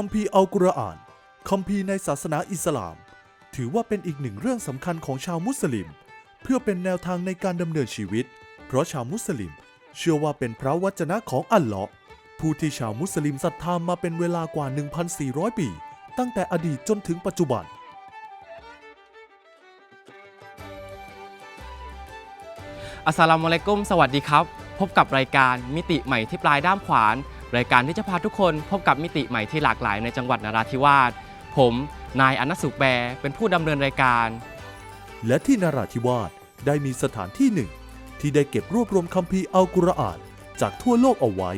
คัมภีร์อัลกุรอาน คัมภีร์ในศาสนาอิสลาม ถือว่าเป็นอีกหนึ่งเรื่องสำคัญของชาวมุสลิม เพื่อเป็นแนวทางในการดำเนินชีวิต เพราะชาวมุสลิม เชื่อว่าเป็นพระวจนะของอัลเลาะห์ผู้ที่ชาวมุสลิมศรัทธามาเป็นเวลากว่า 1,400 ปี ตั้งแต่อดีตจนถึงปัจจุบันอัสสลามุอะลัยกุมสวัสดีครับ พบกับรายการมิติใหม่ที่ปลายด้ามขวาน รายการที่จะพาทุกคนพบกับมิติใหม่ที่หลากหลายในจังหวัดนราธิวาส ผม นายอนัสสุขแบร์เป็นผู้ดำเนินรายการ และที่นราธิวาสได้มีสถานที่หนึ่ง ที่ได้เก็บรวบรวมคัมภีร์อัลกุรอานจากทั่วโลกเอาไว้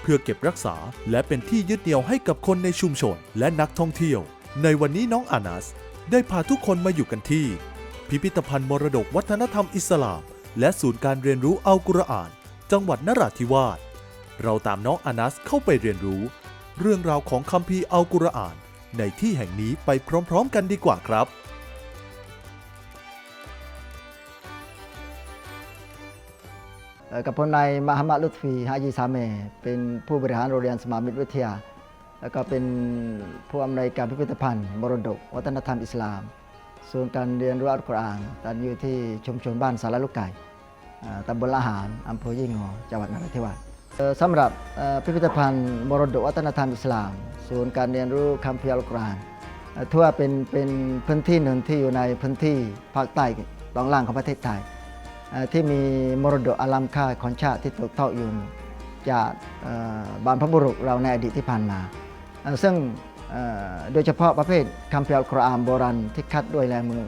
เพื่อเก็บรักษาและเป็นที่ยึดเหนี่ยวให้กับคนในชุมชนและนักท่องเที่ยว ในวันนี้น้องอานัส ได้พาทุกคนมาอยู่กันที่ พิพิธภัณฑ์มรดกวัฒนธรรมอิสลาม และศูนย์การเรียนรู้อัลกุรอาน จังหวัดนราธิวาส เราตามน้องอานัสเข้าไปเรียนรู้ เรื่องราวของคัมภีร์อัลกุรอาน ในที่แห่งนี้ไปพร้อมๆกันดีกว่าครับ กับผมนายมหามัดลุตฟีฮาจีซาเมเป็นผู้บริหารโรงเรียนสมามิตรวิทยา แล้วก็เป็นผู้อำนวยการพิพิธภัณฑ์มรดก วัฒนธรรมอิสลามส่วนการเรียนรู้อัลกุรอานตั้งอยู่ที่ชุมชนบ้านสารลูกไก่ตำบลละหารอำเภอยี่งอจังหวัดนราธิวาส สำหรับพิพิธภัณฑ์มรดกวัฒนธรรมอิสลาม ศูนย์การเรียนรู้คัมภีร์อัลกุรอานเอ่ว่าเป็นเป็นพื้นที่หนึ่งที่อยู่ในพื้นที่ภาคใต้ตอนล่างของประเทศไทย ที่มีมรดกอลัมค่าของชาติที่ตกทอดอยู่จากบรรพบุรุษเราในอดีตที่ผ่านมา ซึ่งโดยเฉพาะประเภทคัมภีร์อัลกุรอานโบราณที่คัดด้วยลายมือ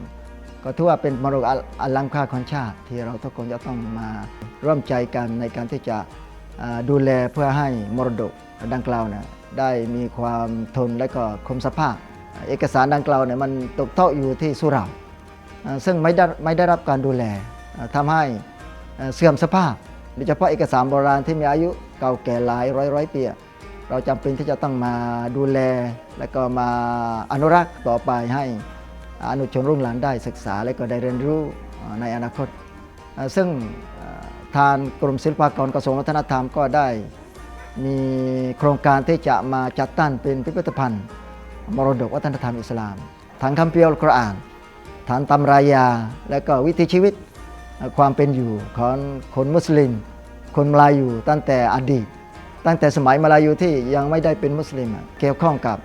ก็ถือว่าเป็นมรดกอลัมค่าของชาติที่เราทุกคนจะต้องมาร่วมใจกันในการที่จะ ดูแลเพื่อให้มรดกดังกล่าวนี่ยได้มีความทนและก็คมสภาพ เอกสารดังกล่าวเนี่ยมันตกทอดอยู่ที่สุราซึ่งไม่ได้ไม่ได้รับการดูแลเอ่อทำให้เสื่อมสภาพโดยเฉพาะเอกสารโบราณที่มีอายุเก่าแก่หลายร้อยร้อยปีเราจำเป็นที่จะต้องมาดูแล และก็มาอนุรักษ์ต่อไปให้อนุชนรุ่นหลังได้ศึกษาและก็ได้เรียนรู้ในอนาคต ซึ่ง ทางกรมศิลปากรกระทรวงวัฒนธรรมก็ได้มีโครงการที่จะมาจัดตั้งเป็นพิพิธภัณฑ์ มรดกวัฒนธรรมอิสลามทั้งคัมภีร์อัลกุรอาน ฐานตำรายา และก็วิถีชีวิตความเป็นอยู่ของคนมุสลิม คนมาลายูตั้งแต่อดีต ตั้งแต่สมัยมาลายูที่ยังไม่ได้เป็นมุสลิม เกี่ยวข้องกับ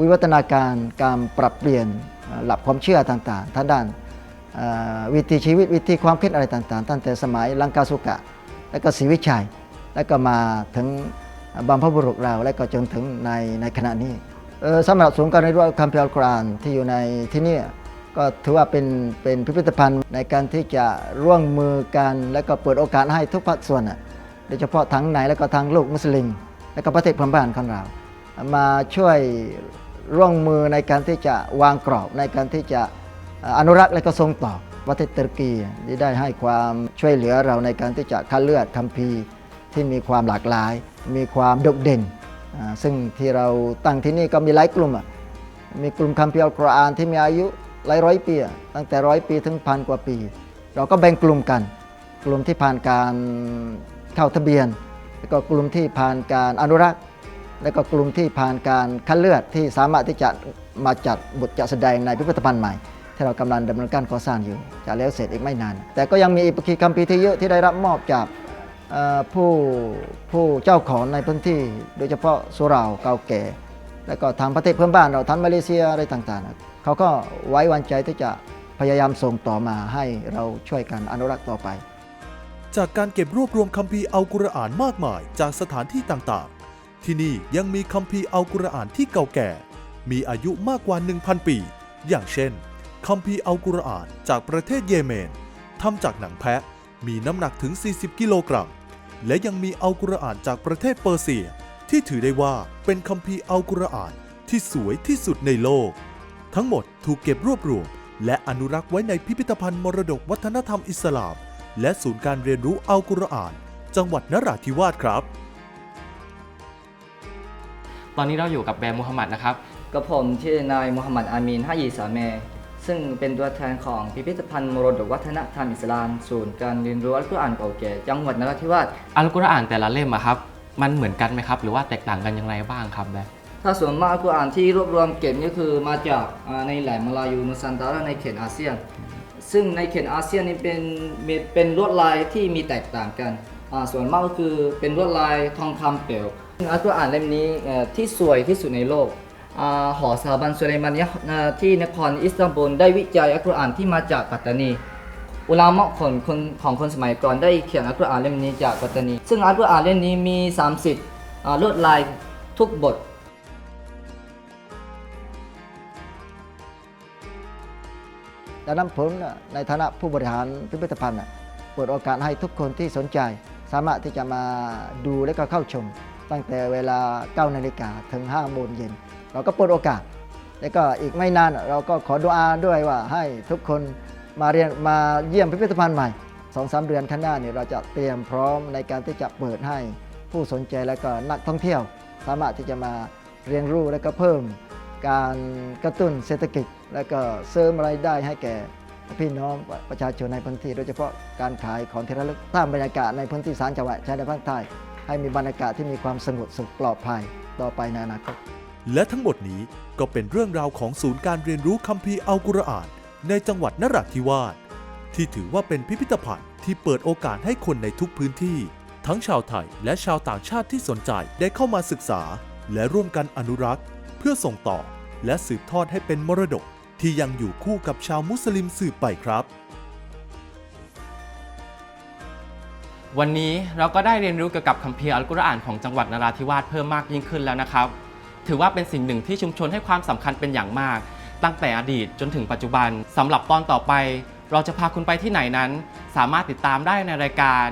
วิวัฒนาการการปรับเปลี่ยนหลักความเชื่อต่างๆทางด้าน วิถีชีวิตวิธีความคิดอะไรต่างๆ ตั้งแต่สมัยลังกาสุกะ และก็ศรีวิชัย และก็มาถึงบรรพบุรุษเรา และก็จนถึงในในขณะนี้สำหรับศูนย์การเรียนรู้คัมภีร์อัลกุรอานที่อยู่ในที่นี่ก็ถือว่าเป็นเป็นพิพิธภัณฑ์ในการที่จะร่วมมือกันและก็เปิดโอกาสให้ทุกภาคส่วนโดยเฉพาะทั้งในและก็ทางโลกมุสลิม และก็ประเทศเพื่อนบ้านของเรา มาช่วยร่วมมือในการที่จะวางกรอบในการที่จะ อนุรักษ์และก็ทรงต่อประเทศตุรกีที่ได้ให้ความช่วยเหลือเราในการที่จะคัดเลือกคัมภีร์ที่มีความหลากหลาย มีความโดดเด่น ซึ่งที่เราตั้งที่นี่ก็มีหลายกลุ่ม มีกลุ่มคัมภีร์อัลกุรอานที่มีอายุหลายร้อยปี ตั้งแต่ร้อยปีถึงพันกว่าปี เราก็แบ่งกลุ่มกัน กลุ่มที่ผ่านการเข้าทะเบียน แล้วก็กลุ่มที่ผ่านการอนุรักษ์ แล้วก็กลุ่มที่ผ่านการคัดเลือกที่สามารถที่จะมาจัดบทจัดแสดงในพิพิธภัณฑ์ใหม่ ที่เรากำลังดำเนินการก่อสร้างอยู่ จะแล้วเสร็จอีกไม่นาน แต่ก็ยังมีอีกคีคัมภีร์ที่เยอะที่ได้รับมอบจากผู้ผู้เจ้าของในพื้นที่ โดยเฉพาะสุราเก่าแก่ แล้วก็ทางประเทศเพื่อนบ้านเราทั้งมาเลเซียอะไรต่างๆ เขาก็ไว้วางใจที่จะพยายามส่งต่อมาให้เราช่วยกันอนุรักษ์ต่อไป จากการเก็บรวบรวมคัมภีร์อัลกุรอานมากมายจากสถานที่ต่างๆ ที่นี่ยังมีคัมภีร์อัลกุรอานที่เก่าแก่ มีอายุมากกว่า 1,000 ปี อย่างเช่น คัมภีร์อัลกุรอานจากประเทศเยเมนทำจากหนังแพะมีน้ำหนักถึง 40 กิโลกรัม และยังมีอัลกุรอานจากประเทศเปอร์เซีย ที่ถือได้ว่าเป็นคัมภีร์อัลกุรอานที่สวยที่สุดในโลก ทั้งหมดถูกเก็บรวบรวม และอนุรักษ์ไว้ในพิพิธภัณฑ์มรดกวัฒนธรรมอิสลาม และศูนย์การเรียนรู้อัลกุรอาน จังหวัดนราธิวาสครับ ตอนนี้เราอยู่กับแบร์มูฮัมหมัดนะครับ กับผมชื่อนายมูฮัมหมัดอามีนฮายีสาเม ซึ่งเป็นตัวแทนของพิพิธภัณฑ์มรดกวัฒนธรรมอิสลาม ศูนย์การเรียนรู้อัลกุรอานเก่าแก่จังหวัดนราธิวาสอัลกุรอานแต่ละเล่มอะครับ มันเหมือนกันไหมครับ หรือว่าแตกต่างกันอย่างไรบ้างครับแบร์ถ้าส่วนมากอัลกุรอานที่รวบรวมเก็บก็คือมาจากอ่าในแหลมมาลายูนุสันตาระในเขตอาเซียน ซึ่งในเขตอาเซียนนี่เป็นมีเป็นลวดลายที่มีแตกต่างกันอ่าส่วนมากก็คือเป็นลวดลายทองคำเปลวซึ่งอัลกุรอานเล่มนี้เอ่อที่สวยที่สุดในโลกอา หอสถาบันสุไลมานี่ที่นครอิสตันบูลได้วิจัยอัลกุรอานที่มาจากปัตตานี อุลามะคนคนของคนสมัยก่อนได้เขียนอัลกุรอานเล่มนี้จากปัตตานี ซึ่งอัลกุรอานเล่มนี้มี 30ลวดลายทุกบทดังนั้นผมในฐานะผู้บริหารพิพิธภัณฑ์เปิดโอกาสให้ทุกคนที่สนใจ สามารถที่จะมาดูและก็เข้าชม ตั้งแต่เวลา 9 นาฬิกาถึง 5 โมงเย็น เราก็เปิดโอกาส แล้วก็อีกไม่นานเราก็ขอดุอาด้วยว่าให้ทุกคนมาเรียนมาเยี่ยมพิพิธภัณฑ์ใหม่สองสามเดือนข้างหน้าเนี่ยเราจะเตรียมพร้อมในการที่จะเปิดให้ผู้สนใจและก็นักท่องเที่ยว สามารถที่จะมาเรียนรู้และก็เพิ่ม การกระตุ้นเศรษฐกิจ และก็เสริมรายได้ให้แก่พี่น้องประชาชนในพื้นที่ โดยเฉพาะการขายของที่ระลึกสร้างบรรยากาศในพื้นที่สามจังหวัดชายแดนภาคใต้ให้มีบรรยากาศที่มีความสงบสุขปลอดภัยต่อไปในอนาคต และทั้งหมดนี้ก็เป็นเรื่องราวของศูนย์การเรียนรู้คัมภีร์อัลกุรอาน ในจังหวัดนราธิวาสที่ถือว่าเป็นพิพิธภัณฑ์ที่เปิดโอกาสให้คนในทุกพื้นที่ ทั้งชาวไทยและชาวต่างชาติที่สนใจได้เข้ามาศึกษา และร่วมกันอนุรักษ์ เพื่อส่งต่อ และสืบทอดให้เป็นมรดก ที่ยังอยู่คู่กับชาวมุสลิมสืบไปครับ วันนี้เราก็ได้เรียนรู้เกี่ยวกับคัมภีร์อัลกุรอานของจังหวัดนราธิวาสเพิ่มมากยิ่งขึ้นแล้วนะครับ ถือว่าเป็นสิ่งหนึ่งที่ชุมชนให้ความสำคัญเป็นอย่างมาก ตั้งแต่อดีตจนถึงปัจจุบันสำหรับตอนต่อไป เราจะพาคุณไปที่ไหนนั้น สามารถติดตามได้ในรายการ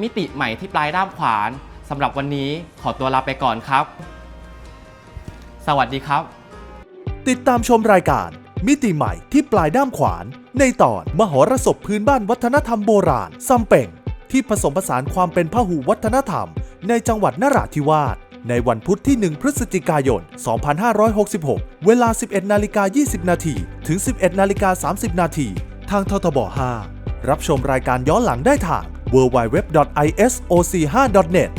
มิติใหม่ที่ปลายด้ามขวานสำหรับวันนี้ขอตัวลาไปก่อนครับ สวัสดีครับ ติดตามชมรายการ มิติใหม่ที่ปลายด้ามขวาน ในตอนมหรสพพื้นบ้านวัฒนธรรมโบราณซัมเป่งที่ผสมผสานความเป็นพหูวัฒนธรรม ในจังหวัดนราธิวาส ในวันพุธที่ 1 พฤศจิกายน 2566 เวลา 11นาฬิกา20 นาทีถึง 11นาฬิกา30 นาทีทางททบ 5 รับชมรายการย้อนหลังได้ทาง www.isoc5.net